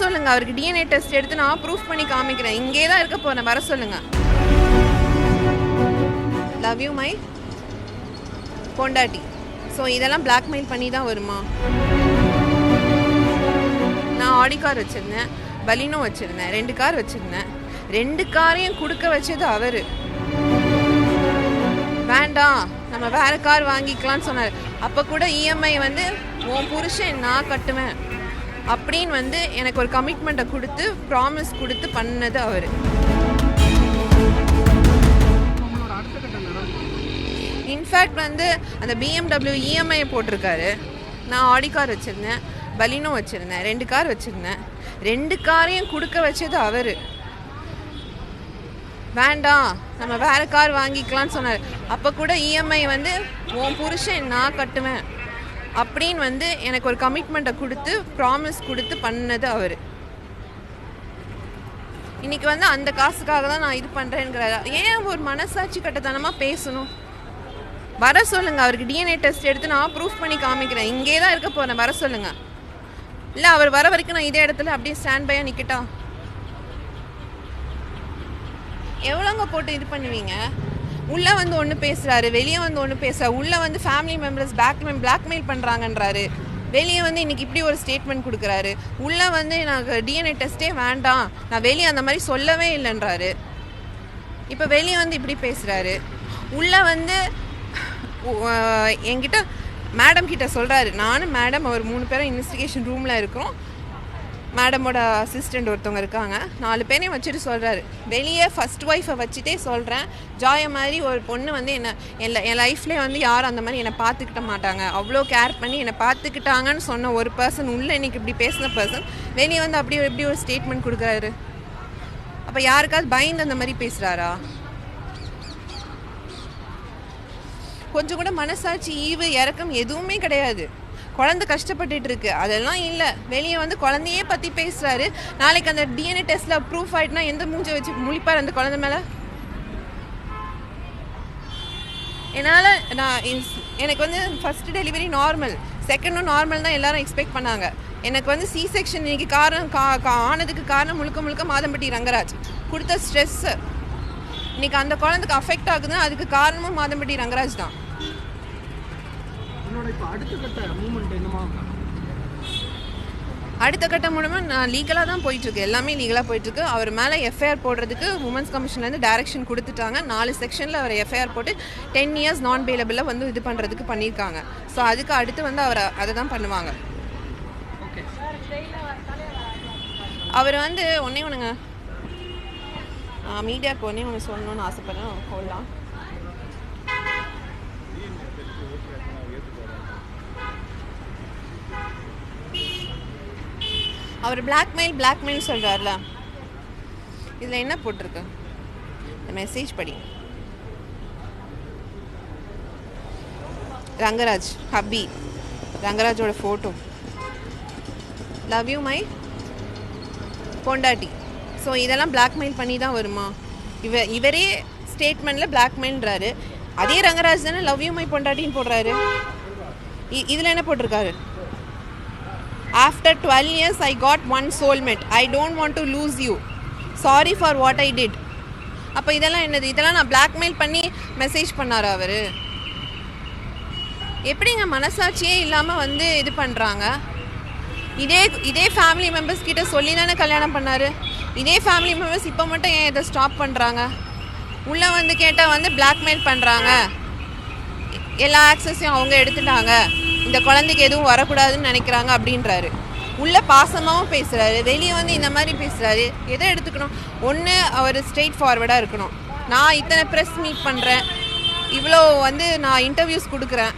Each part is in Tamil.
சொல்லுங்க. அவருக்கு டிஎன்ஏ டெஸ்ட் எடுத்து நான் ப்ரூஃப் பண்ணி காமிக்கிறேன். இங்கே தான் இருக்க போறேன். வர சொல்லுங்க. லவ் யூ மை பொண்டாட்டி. ஸோ இதெல்லாம் பிளாக்மெயில் பண்ணி தான் வருமா? நான் ஆடி கார் வச்சுருந்தேன். பலினோ வச்சுருந்தேன். ரெண்டு கார் வச்சுருந்தேன். ரெண்டு காரையும் கொடுக்க வச்சது அவர். வேண்டாம். நம்ம வேற கார் வாங்கிக்கலாம்னு சொன்னார். அப்போ கூட இஎம்ஐ வந்து உன் புருஷன் நான் கட்டுவேன். அப்படின்னு வந்து எனக்கு ஒரு கமிட்மெண்ட்டை கொடுத்து ப்ராமிஸ் கொடுத்து பண்ணது அவர். இன்ஃபேக்ட் வந்து அந்த பிஎம்டபிள்யூ இஎம்ஐ போட்டிருக்காரு. நான் ஆடி கார் வச்சுருந்தேன் பலினோ வச்சுருந்தேன் ரெண்டு கார் வச்சுருந்தேன். ரெண்டு காரையும் கொடுக்க வச்சது அவர். வேண்டாம் நம்ம வேறு கார் வாங்கிக்கலாம்னு சொன்னார். அப்போ கூட இஎம்ஐ வந்து உன் புருஷன் நான் கட்டுவேன். அப்படின்னு வந்து எனக்கு ஒரு கமிட்மெண்ட்டை கொடுத்து ப்ராமிஸ் கொடுத்து பண்ணது அவர். இன்னைக்கு வந்து அந்த காசுக்காக தான் நான் இது பண்ணுறேங்கிறாரு ஏன் ஒரு மனசாட்சி கட்டத்தனமாக பேசணும்? வர சொல்லுங்க அவருக்கு டிஎன்ஏ டெஸ்ட் எடுத்து நான் ப்ரூஃப் பண்ணி காமிக்கிறேன். இங்கே தான் இருக்க போகிறேன் வர சொல்லுங்க. இல்லை அவர் வர வரைக்கும் நான் இதே இடத்துல அப்படியே ஸ்டாண்ட் பையாக நிற்கட்டா எவ்வளோங்க போட்டு இது பண்ணுவீங்க? உள்ளே வந்து ஒன்று பேசுகிறாரு வெளியே வந்து ஒன்று பேசுகிறார் உள்ளே வந்து ஃபேமிலி மெம்பர்ஸ் பேக் பிளாக்மெயில் பண்ணுறாங்கன்றாரு வெளியே வந்து இன்னைக்கு இப்படி ஒரு ஸ்டேட்மெண்ட் கொடுக்குறாரு. உள்ளே வந்து எனக்கு டிஎன்ஏ டெஸ்ட்டே வேண்டாம் நான் வெளியே அந்த மாதிரி சொல்லவே இல்லைன்றாரு. இப்போ வெளியே வந்து இப்படி பேசுகிறாரு உள்ளே வந்து என்கிட்ட மேடம் கிட்ட சொல்கிறாரு நானும் மேடம் அவர் மூணு பேரும் இன்வெஸ்டிகேஷன் ரூமில் இருக்கோம். மேடமோட அசிஸ்டண்ட் ஒருத்தவங்க இருக்காங்க. நாலு பேரையும் வச்சுட்டு சொல்கிறாரு வெளியே ஃபர்ஸ்ட் ஒய்ஃபை வச்சுட்டே சொல்கிறேன் ஜாயை மாதிரி ஒரு பொண்ணு வந்து என்ன என் என் லைஃப்லேயே வந்து யாரும் அந்த மாதிரி என்னை பார்த்துக்கிட்ட மாட்டாங்க. அவ்வளோ கேர் பண்ணி என்னை பார்த்துக்கிட்டாங்கன்னு சொன்ன ஒரு பர்சன் உள்ளே இன்னைக்கு இப்படி பேசின பர்சன் வெளியே வந்து அப்படி எப்படி இப்படி ஒரு ஸ்டேட்மெண்ட் கொடுக்குறாரு. அப்போ யாருக்காவது பயந்து அந்த மாதிரி பேசுகிறாரா கொஞ்சம் கூட மனசாட்சி ஈவு இறக்கம் எதுவுமே கிடையாது. குழந்தை கஷ்டப்பட்டுட்டு இருக்கு அதெல்லாம் இல்லை. வெளியே வந்து குழந்தையே பற்றி பேசுகிறாரு நாளைக்கு அந்த டிஎன்ஏ டெஸ்ட்டில் ப்ரூஃப் ஆயிட்டுனா எந்த மூஞ்சை வச்சு முழிப்பார் அந்த குழந்தை மேலே? என்னால் நான் இன்ஸ்- எனக்கு வந்து ஃபஸ்ட்டு டெலிவரி நார்மல் செகண்டும் நார்மல் தான் எல்லாரும் எக்ஸ்பெக்ட் பண்ணாங்க. எனக்கு வந்து சி செக்ஷன் இன்னைக்கு காரணம் கா கா- ஆனதுக்கு காரணம் முழுக்க முழுக்க மாதம்பட்டி ரங்கராஜ். கொடுத்த ஸ்ட்ரெஸ்ஸு இன்னைக்கு அந்த குழந்தைக்கு அஃபெக்ட் ஆகுதுன்னா அதுக்கு காரணமும் மாதம்பட்டி ரங்கராஜ் தான். இப்போ அடுத்த கட்ட மூமெண்ட் என்னமா அடுத்த கட்டம் மூலமாக நான் லீகலாக தான் போயிட்டுருக்கு. எல்லாமே லீகலாக போயிட்டுருக்கு. அவர் மேலே எஃப்ஐஆர் போடுறதுக்கு உமன்ஸ் கமிஷன்லேருந்து டைரக்ஷன் கொடுத்துட்டாங்க. நாலு செக்ஷனில் அவர் எஃப்ஐஆர் போட்டு டென் இயர்ஸ் நான் பெயிலபிளாக வந்து இது பண்ணுறதுக்கு பண்ணியிருக்காங்க. ஸோ அதுக்கு அடுத்து வந்து அவர் அதை தான் பண்ணுவாங்க. ஓகே அவர் வந்து ஒன்றே ஒன்றுங்க மீடியாவுக்கு ஒன்றே ஒன்று சொல்லணும்னு ஆசைப்படுறேன். சொல்லலாம் அவர் பிளாக்மெயில் பிளாக்மெயில் சொல்கிறார்ல இதில் என்ன போட்டிருக்கு? இந்த மெசேஜ் படி. ரங்கராஜ் ஹப்பி ரங்கராஜோட ஃபோட்டோ லவ் யூ மை பொண்டாட்டி. ஸோ இதெல்லாம் பிளாக்மெயில் பண்ணி தான் வருமா? இவ இவரே ஸ்டேட்மெண்ட்டில் பிளாக்மெயில்ன்றாரு அதே ரங்கராஜ் தானே லவ் யூ மை பொண்டாட்டின்னு போடுறாரு. இதில் என்ன போட்டிருக்காரு? After twelve years I got one soulmate I don't want to lose you sorry for what I did அப்போ இதெல்லாம் என்னது? இதெல்லாம் நான் பிளாக்மெயில் பண்ணி மெசேஜ் பண்ணாரா அவர்? எப்படிங்க மனசாட்சியே இல்லாமல் வந்து இது பண்ணுறாங்க இதே இதே ஃபேமிலி மெம்பர்ஸ் கிட்ட சொல்லி தானே கல்யாணம் பண்ணாரு? இதே ஃபேமிலி மெம்பர்ஸ் இப்போ மட்டும் ஏன் இதை ஸ்டாப் பண்ணுறாங்க உள்ளே வந்து கேட்டால் வந்து பிளாக்மெயில் பண்ணுறாங்க எல்லா ஆக்சஸையும் அவங்க எடுத்துட்டாங்க. இந்த குழந்தைக்கு எதுவும் வரக்கூடாதுன்னு நினைக்கிறாங்க அப்படின்றாரு. உள்ள பாசமாகவும் பேசுகிறாரு வெளியே வந்து இந்த மாதிரி பேசுகிறாரு எதை எடுத்துக்கணும்? ஒன்று அவர் ஸ்ட்ரெயிட் ஃபார்வர்டாக இருக்கணும். நான் இத்தனை ப்ரெஸ் மீட் பண்ணுறேன் இவ்வளோ வந்து நான் இன்டர்வியூஸ் கொடுக்குறேன்.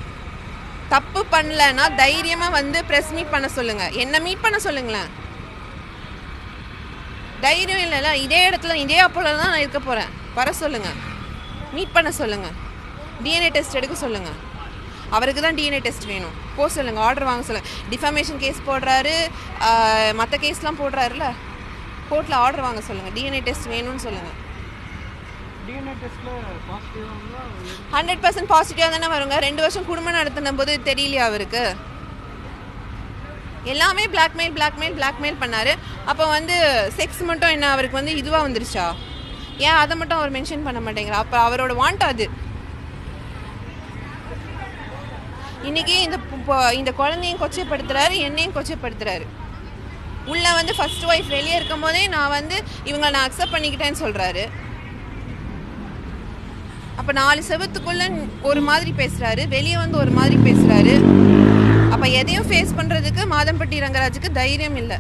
தப்பு பண்ணலன்னா தைரியமாக வந்து ப்ரெஸ் மீட் பண்ண சொல்லுங்கள் என்ன மீட் பண்ண சொல்லுங்களேன்? தைரியம் இல்லைல்ல. இதே இடத்துல இதே அப்போல தான் நான் இருக்க போகிறேன் வர சொல்லுங்கள் மீட் பண்ண சொல்லுங்கள் டிஎன்ஏ டெஸ்ட் எடுக்க சொல்லுங்கள் அவருக்கு தான் டிஎன்ஏ டெஸ்ட் வேணும். போ சொல்லுங்கள் ஆர்டர் வாங்க சொல்லுங்கள் டிஃபமேஷன் கேஸ் போடுறாரு மற்ற கேஸ்லாம் போடுறாருல? கோர்ட்டில் ஆர்டர் வாங்க சொல்லுங்கள் டிஎன்ஏ டெஸ்ட் வேணும்னு சொல்லுங்கள் ஹண்ட்ரட் பர்சன்ட் பாசிட்டிவாக தானே வருங்க. ரெண்டு வருஷம் குடும்பம் நடத்தின போது தெரியலையா அவருக்கு? எல்லாமே blackmail blackmail blackmail பண்ணாரு. அப்போ வந்து செக்ஸ் மட்டும் என்ன அவருக்கு வந்து இதுவாக வந்துருச்சா? ஏன் அதை மட்டும் அவர் மென்ஷன் பண்ண மாட்டேங்கிறா அப்போ அவரோட வாண்ட் அது. இன்றைக்கி இந்த இந்த குழந்தையும் கொச்சைப்படுத்துகிறாரு என்னையும் கொச்சைப்படுத்துறாரு. உள்ளே வந்து ஃபஸ்ட் ஒய்ஃப் வெளியே இருக்கும் போதே நான் வந்து இவங்களை நான் அக்செப்ட் பண்ணிக்கிட்டேன்னு சொல்கிறாரு அப்போ நாலு செவத்துக்குள்ள ஒரு மாதிரி பேசுகிறாரு வெளியே வந்து ஒரு மாதிரி பேசுகிறாரு அப்போ எதையும் ஃபேஸ் பண்ணுறதுக்கு மாதம்பட்டி ரங்கராஜுக்கு தைரியம் இல்லை.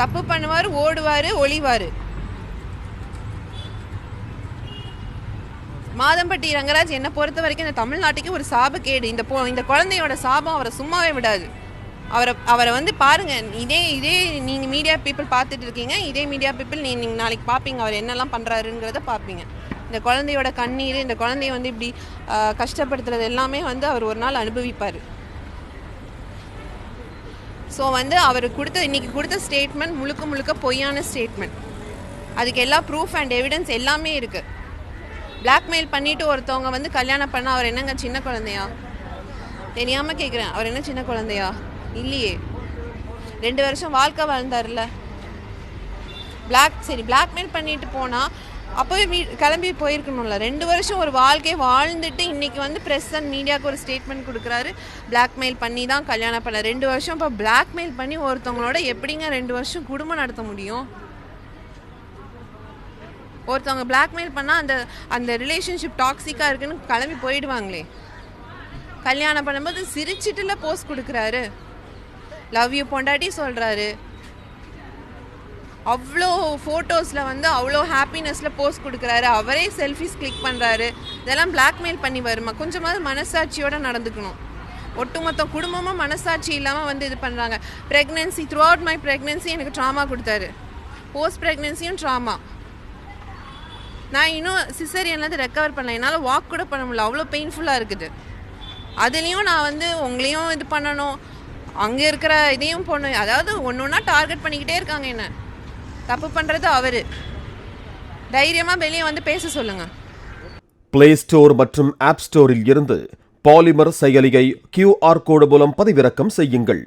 தப்பு பண்ணுவார் ஓடுவார் ஒளிவார். மாதம்பட்டி ரங்கராஜ் என்னை பொறுத்த வரைக்கும் இந்த தமிழ்நாட்டுக்கு ஒரு சாபக்கேடு இந்த போ இந்த குழந்தையோட சாபம் அவரை சும்மாவே விடாது. அவரை அவரை வந்து பாருங்க இதே இதே நீங்கள் மீடியா பீப்புள் பார்த்துட்டு இருக்கீங்க இதே மீடியா பீப்புள் நீ நீங்கள் நாளைக்கு பார்ப்பீங்க அவர் என்னெல்லாம் பண்ணுறாருங்கிறத பார்ப்பீங்க. இந்த குழந்தையோட கண்ணீர் இந்த குழந்தைய வந்து இப்படி கஷ்டப்படுத்துறது எல்லாமே வந்து அவர் ஒரு நாள் அனுபவிப்பார். ஸோ வந்து அவர் கொடுத்த இன்னைக்கு கொடுத்த ஸ்டேட்மெண்ட் முழுக்க முழுக்க பொய்யான ஸ்டேட்மெண்ட் அதுக்கு எல்லா ப்ரூஃப் அண்ட் எவிடன்ஸ் எல்லாமே இருக்குது பிளாக்மெயில் பண்ணிட்டு ஒருத்தவங்க வந்து கல்யாணம் பண்ண அவர் என்னங்க சின்ன குழந்தையா? தெரியாம கேட்குறேன் அவர் என்ன சின்ன குழந்தையா? இல்லையே. ரெண்டு வருஷம் வாழ்க்கை வாழ்ந்தார்ல பிளாக் சரி பிளாக்மெயில் பண்ணிட்டு போனால் அப்போவே வீ கிளம்பி போயிருக்கணும்ல. ரெண்டு வருஷம் ஒரு வாழ்க்கையை வாழ்ந்துட்டு இன்றைக்கி வந்து ப்ரெஸ் அண்ட் மீடியாவுக்கு ஒரு ஸ்டேட்மெண்ட் கொடுக்குறாரு. பிளாக்மெயில் பண்ணி தான் கல்யாணம் பண்ண ரெண்டு வருஷம் இப்போ பிளாக்மெயில் பண்ணி ஒருத்தவங்களோட எப்படிங்க ரெண்டு வருஷம் குடும்பம் நடத்த முடியும்? ஒருத்தவங்க பிளாக்மெயில் பண்ணால் அந்த அந்த ரிலேஷன்ஷிப் டாக்ஸிக்காக இருக்குன்னு கிளம்பி போயிடுவாங்களே. கல்யாணம் பண்ணும்போது சிரிச்சிட்டுல போஸ்ட் கொடுக்குறாரு. லவ் யூ பொண்டாட்டி சொல்கிறாரு அவ்வளோ ஃபோட்டோஸில் வந்து அவ்வளோ ஹாப்பினஸில் போஸ்ட் கொடுக்குறாரு. அவரே செல்ஃபிஸ் கிளிக் பண்ணுறாரு இதெல்லாம் பிளாக்மெயில் பண்ணி வருமா? கொஞ்சமாவது மனசாட்சியோடு நடந்துக்கணும். ஒட்டுமொத்த குடும்பமும் மனசாட்சி இல்லாமல் வந்து இது பண்ணுறாங்க pregnancy throughout my pregnancy எனக்கு ட்ராமா கொடுத்தாரு. போஸ்ட் ப்ரெக்னென்சியும் ட்ராமா நான் இன்னும் சிசரியன்லேருந்து ரெக்கவர் பண்ணல. என்னால் வாக் கூட பண்ண முடியல. அவ்வளோ பெயின்ஃபுல்லாக இருக்குது. அதுலேயும் நான் வந்து உங்களையும் இது பண்ணணும். அங்கே இருக்கிற இதையும் போடணும். அதாவது ஒன்று ஒன்றா டார்கெட் பண்ணிக்கிட்டே இருக்காங்க என்ன. தப்பு பண்ணுறது அவர். தைரியமாக வெளியே வந்து பேச சொல்லுங்கள் பிளே ஸ்டோர் மற்றும் ஆப் ஸ்டோரில் இருந்து பாலிமர் செயலியை கியூஆர் கோடு மூலம் பதிவிறக்கம் செய்யுங்கள்.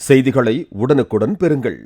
செய்திகளை உடனுக்குடன் பெறுங்கள்.